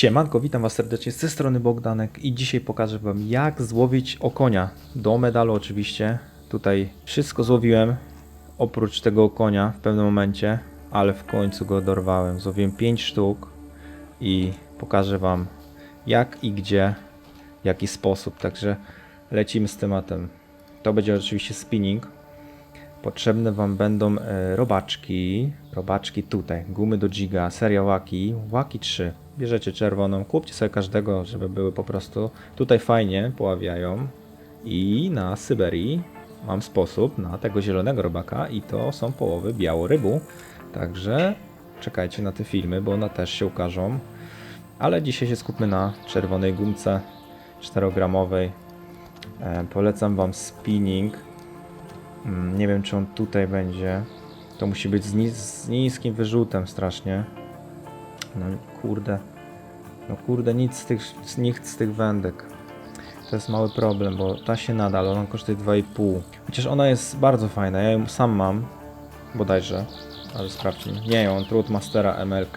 Siemanko, witam was serdecznie z tej strony Bogdanek i dzisiaj pokażę wam jak złowić okonia. Do medalu oczywiście. Tutaj wszystko złowiłem, oprócz tego okonia w pewnym momencie, ale w końcu go dorwałem. Złowiłem 5 sztuk i pokażę wam jak i gdzie, jaki sposób. Także lecimy z tematem. To będzie oczywiście spinning. Potrzebne Wam będą e, robaczki. Robaczki tutaj. Gumy do giga, seria Waki. Waki 3. Bierzecie czerwoną, kupcie sobie każdego, żeby były po prostu tutaj fajnie poławiają. I na Syberii mam sposób na tego zielonego robaka i to są połowy białorybu. Także czekajcie na te filmy, bo one też się ukażą. Ale dzisiaj się skupmy na czerwonej gumce 4-gramowej. E, polecam Wam spinning. Mm, Nie wiem, czy on tutaj będzie. To musi być z, nis z niskim wyrzutem strasznie. No kurde. No kurde, nic z tych, nikt z tych wędek. To jest mały problem, bo ta się nada, ale ona kosztuje 2,5. Chociaż ona jest bardzo fajna, ja ją sam mam. Bodajże. Ale sprawdźmy. Nie, ją Truthmastera MLK.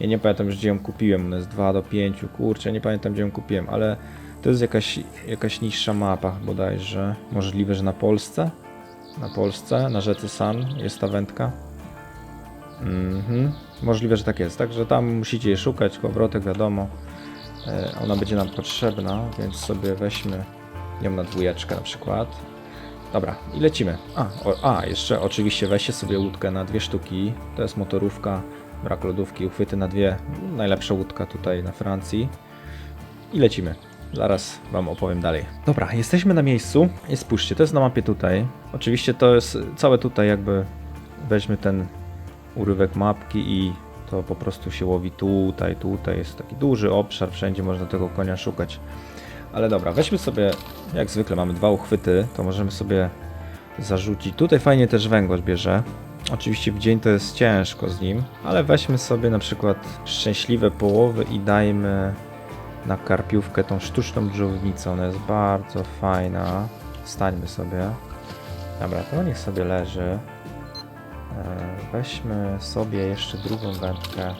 Ja nie pamiętam gdzie ją kupiłem, ona jest 2 do 5. Kurczę, nie pamiętam gdzie ją kupiłem, ale to jest jakaś, jakaś niższa mapa bodajże. Możliwe, że na Polsce? Na Polsce, na rzece San jest ta wędka. Mhm. Możliwe, że tak jest. Także tam musicie je szukać, kołowrotek wiadomo. E, Ona będzie nam potrzebna, więc sobie weźmy ją na dwójeczkę na przykład. Dobra, i lecimy. A, o, a, jeszcze oczywiście weźcie sobie łódkę na dwie sztuki. To jest motorówka, brak lodówki, uchwyty na dwie. Najlepsza łódka tutaj na Francji. I lecimy. Zaraz Wam opowiem dalej. Dobra, jesteśmy na miejscu i spójrzcie, to jest na mapie tutaj. Oczywiście to jest całe tutaj jakby weźmy ten urywek mapki i to po prostu się łowi tutaj, tutaj jest taki duży obszar, wszędzie można tego konia szukać. Ale dobra, weźmy sobie, jak zwykle mamy dwa uchwyty, to możemy sobie zarzucić. Tutaj fajnie też węgorz bierze. Oczywiście w dzień to jest ciężko z nim, ale weźmy sobie na przykład szczęśliwe połowy i dajmy na karpiówkę tą sztuczną dżownicę. Ona jest bardzo fajna. Stańmy sobie. Dobra, to niech sobie leży. E, Weźmy sobie jeszcze drugą wędkę.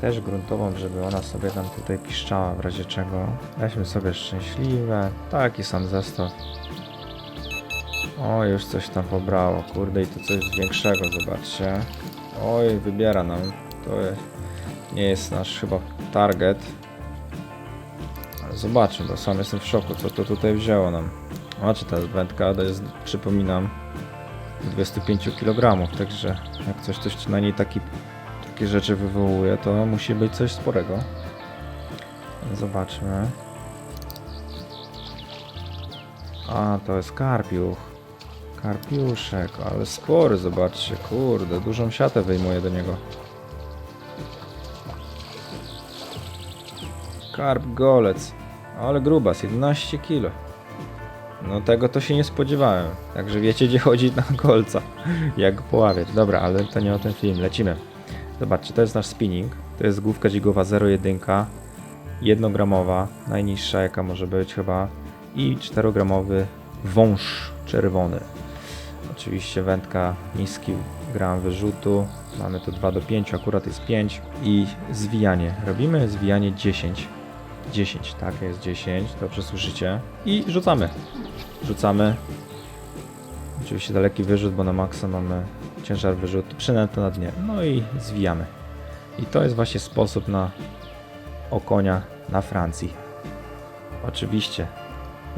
Też gruntową, żeby ona sobie tam tutaj piszczała w razie czego. Weźmy sobie szczęśliwe. Taki sam zestaw. O, już coś tam pobrało. Kurde, i to coś większego, zobaczcie. Oj, wybiera nam. To nie jest nasz chyba target. Ale zobaczmy, bo sam jestem w szoku, co to tutaj wzięło nam. Zobaczcie, ta wędka to jest, przypominam, 25 kg, także jak coś, coś na niej taki, takie rzeczy wywołuje, to musi być coś sporego. Zobaczmy. A, to jest karpiuch. Karpiuszek, ale spory, zobaczcie, kurde, dużą siatę wyjmuje do niego. Karp golec. Ale grubas, 11 kg. No tego to się nie spodziewałem. Także wiecie gdzie chodzić na golca. Jak poławiać. Dobra, ale to nie o ten film. Lecimy. Zobaczcie, to jest nasz spinning. To jest główka dzigowa 0,1. 1 gramowa. Najniższa jaka może być chyba. I 4 gramowy wąż czerwony. Oczywiście wędka niski gram wyrzutu. Mamy tu 2 do 5, akurat jest 5. I zwijanie. Robimy zwijanie 10. 10, tak, jest 10, dobrze słyszycie. I rzucamy. Rzucamy. Oczywiście daleki wyrzut, bo na maksa mamy ciężar wyrzutu, przynętę na dnie. No i zwijamy. I to jest właśnie sposób na okonia na Francji. Oczywiście,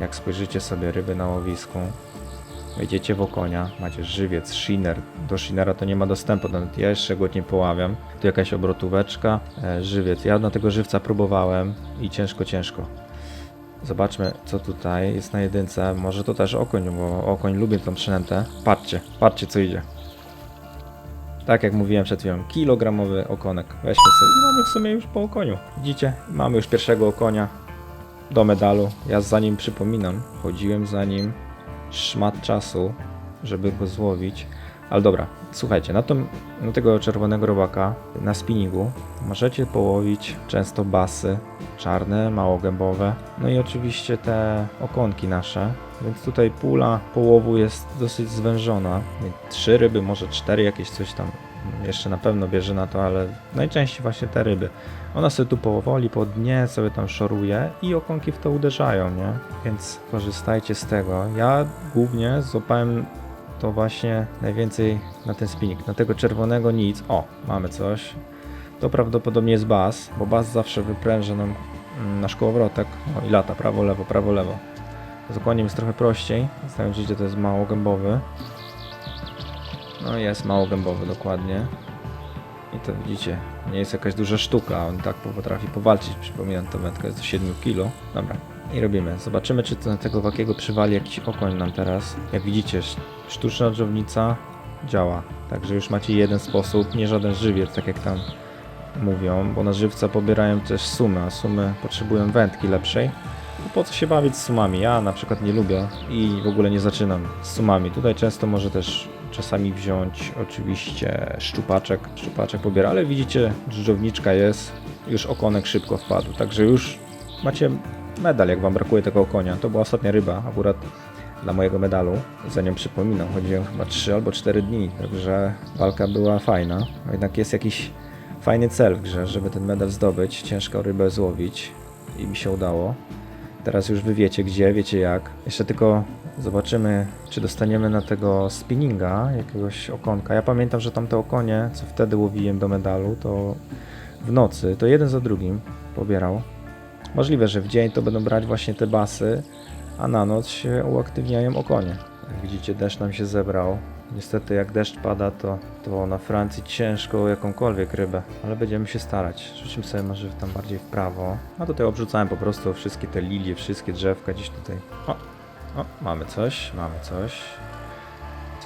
jak spojrzycie sobie ryby na łowisku, wejdziecie w okonia, macie żywiec, shiner. Do shinera to nie ma dostępu, nawet ja jeszcze go nie poławiam. Tu jakaś obrotóweczka, e, żywiec. Ja na tego żywca próbowałem i ciężko, ciężko. Zobaczmy, co tutaj jest na jedynce. Może to też okoń, bo okoń lubi tą przynętę. Patrzcie, patrzcie, co idzie. Tak jak mówiłem przed chwilą, kilogramowy okonek. Weźmy sobie i mamy w sumie już po okoniu. Widzicie? Mamy już pierwszego okonia do medalu. Ja za nim przypominam, chodziłem za nim szmat czasu, żeby go złowić. Ale dobra, słuchajcie, na, tą, na tego czerwonego robaka na spinningu możecie połowić często basy czarne, małogębowe, no i oczywiście te okonki nasze, więc tutaj pula połowu jest dosyć zwężona. Trzy ryby, może cztery, jakieś coś tam jeszcze na pewno bierze na to, ale najczęściej właśnie te ryby. Ona sobie tu powoli po dnie sobie tam szoruje i okonki w to uderzają, nie? Więc korzystajcie z tego. Ja głównie złapałem to właśnie najwięcej na ten spinning. Na tego czerwonego nic. O, mamy coś. To prawdopodobnie jest bas, bo bas zawsze wypręża nam mm, nasz kołowrotek. No i lata, prawo, lewo, prawo, lewo. Z okoniem jest trochę prościej. Znając życie to jest mało gębowy. No jest mało gębowy dokładnie. I to widzicie, nie jest jakaś duża sztuka, on tak potrafi powalczyć. Przypominam, to wędka jest do 7 kg. Dobra, i robimy. Zobaczymy, czy to na tego wakiego przywali jakiś okoń nam teraz. Jak widzicie, sz- sztuczna dżownica działa. Także już macie jeden sposób, nie żaden żywiec, tak jak tam mówią, bo na żywca pobierają też sumy, a sumy potrzebują wędki lepszej. No po co się bawić z sumami? Ja na przykład nie lubię i w ogóle nie zaczynam z sumami. Tutaj często może też czasami wziąć oczywiście szczupaczek. Szczupaczek pobiera, ale widzicie, dżdżowniczka jest, już okonek szybko wpadł, także już macie medal, jak wam brakuje tego okonia. To była ostatnia ryba akurat dla mojego medalu. Za nią przypominam, chodziłem chyba 3 albo 4 dni, także walka była fajna. Jednak jest jakiś fajny cel w grze, żeby ten medal zdobyć, ciężko rybę złowić i mi się udało. Teraz już wy wiecie gdzie, wiecie jak. Jeszcze tylko zobaczymy, czy dostaniemy na tego spinninga jakiegoś okonka. Ja pamiętam, że tamte okonie, co wtedy łowiłem do medalu, to w nocy, to jeden za drugim pobierał. Możliwe, że w dzień to będą brać właśnie te basy, a na noc się uaktywniają okonie. Jak widzicie, deszcz nam się zebrał. Niestety, jak deszcz pada, to, to na Francji ciężko o jakąkolwiek rybę, ale będziemy się starać. Rzucimy sobie może tam bardziej w prawo. A tutaj obrzucałem po prostu wszystkie te lilie, wszystkie drzewka gdzieś tutaj. O, o, mamy coś, mamy coś.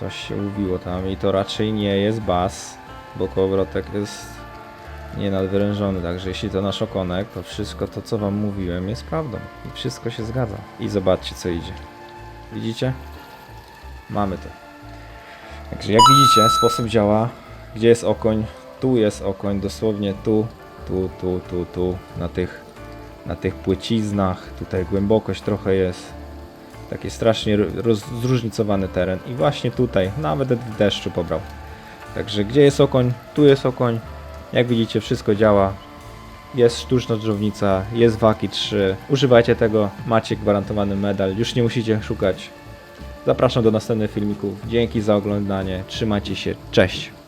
Coś się ubiło tam i to raczej nie jest bas, bo kołowrotek jest nienadwyrężony, także jeśli to nasz okonek, to wszystko to, co wam mówiłem, jest prawdą. I wszystko się zgadza. I zobaczcie, co idzie. Widzicie? Mamy to. Także jak widzicie, sposób działa. Gdzie jest okoń? Tu jest okoń, dosłownie tu, tu, tu, tu, tu, na tych, na tych płyciznach. Tutaj głębokość trochę jest. Taki strasznie zróżnicowany teren. I właśnie tutaj, nawet w deszczu pobrał. Także gdzie jest okoń? Tu jest okoń. Jak widzicie, wszystko działa. Jest sztuczna dżownica, jest waki 3. Używajcie tego, macie gwarantowany medal. Już nie musicie szukać Zapraszam do następnych filmików. Dzięki za oglądanie. Trzymajcie się. Cześć.